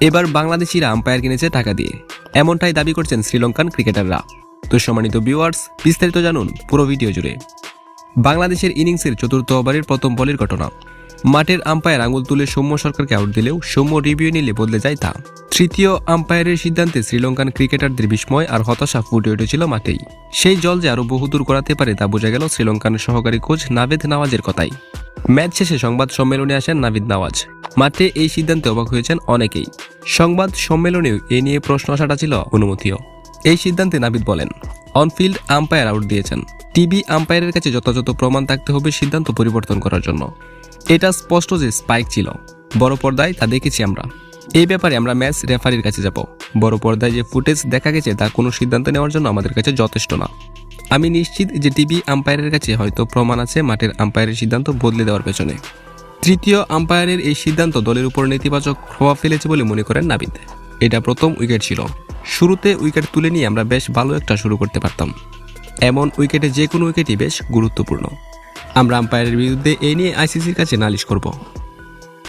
এবার বাংলাদেশিরা আম্পায়ার কিনেছে টাকা দিয়ে। এমনটাই দাবি করছেন শ্রীলঙ্কান ক্রিকেটাররা। তো সম্মানিত ভিউয়ার্স বিস্তারিত জানুন পুরো ভিডিও জুড়ে। বাংলাদেশের ইনিংসের চতুর্থ ওভারের প্রথম বলের ঘটনা। মাঠের আম্পায়ার আঙুল তুলে সৌম্য সরকারকে আউট দিলেও সৌম্য রিভিউ নিলে বদলে যায় তা। তৃতীয় আম্পায়ারের সিদ্ধান্তে শ্রীলঙ্কান ক্রিকেটারদের বিস্ময় আর হতাশা ফুটে উঠেছিল মাঠেই। সেই জল যে আরও বহুদূর করাতে পারে তা বোঝা গেল শ্রীলঙ্কান সহকারী কোচ নাভেদ নওয়াজের কথাই। ম্যাচ শেষে সংবাদ সম্মেলনে আসেন নাভিদ নওয়াজ। মাঠে এই সিদ্ধান্তে অবাক হয়েছেন অনেকেই। সংবাদ সম্মেলনেও এ নিয়ে প্রশ্ন আসাটা ছিল অনুমতিও। এই সিদ্ধান্তে নাবিদ বলেন, অনফিল্ড আম্পায়ার আউট দিয়েছেন। টিভি আম্পায়ারের কাছে যথাযথ প্রমাণ থাকতে হবে সিদ্ধান্ত পরিবর্তন করার জন্য। এটা স্পষ্ট যে স্পাইক ছিল। বড় পর্দায় তা দেখেছি আমরা। এই ব্যাপারে আমরা ম্যাচ রেফারির কাছে যাব। বড় পর্দায় যে ফুটেজ দেখা গেছে তা কোনো সিদ্ধান্ত নেওয়ার জন্য আমাদের কাছে যথেষ্ট না। আমি নিশ্চিত যে টিভি আম্পায়ারের কাছে হয়তো প্রমাণ আছে মাঠের আম্পায়ারের সিদ্ধান্ত বদলে দেওয়ার পেছনে। তৃতীয় আম্পায়ারের এই সিদ্ধান্ত দলের উপর নেতিবাচক প্রভাব ফেলেছে বলে মনে করেন নাবিদ। এটা প্রথম উইকেট ছিল। শুরুতে উইকেট তুলে নিয়ে আমরা বেশ ভালো একটা শুরু করতে পারতাম। এমন উইকেটে যে কোনো উইকেটই বেশ গুরুত্বপূর্ণ। আমরা আম্পায়ারের বিরুদ্ধে এ নিয়ে আইসিসির কাছে নালিশ করব।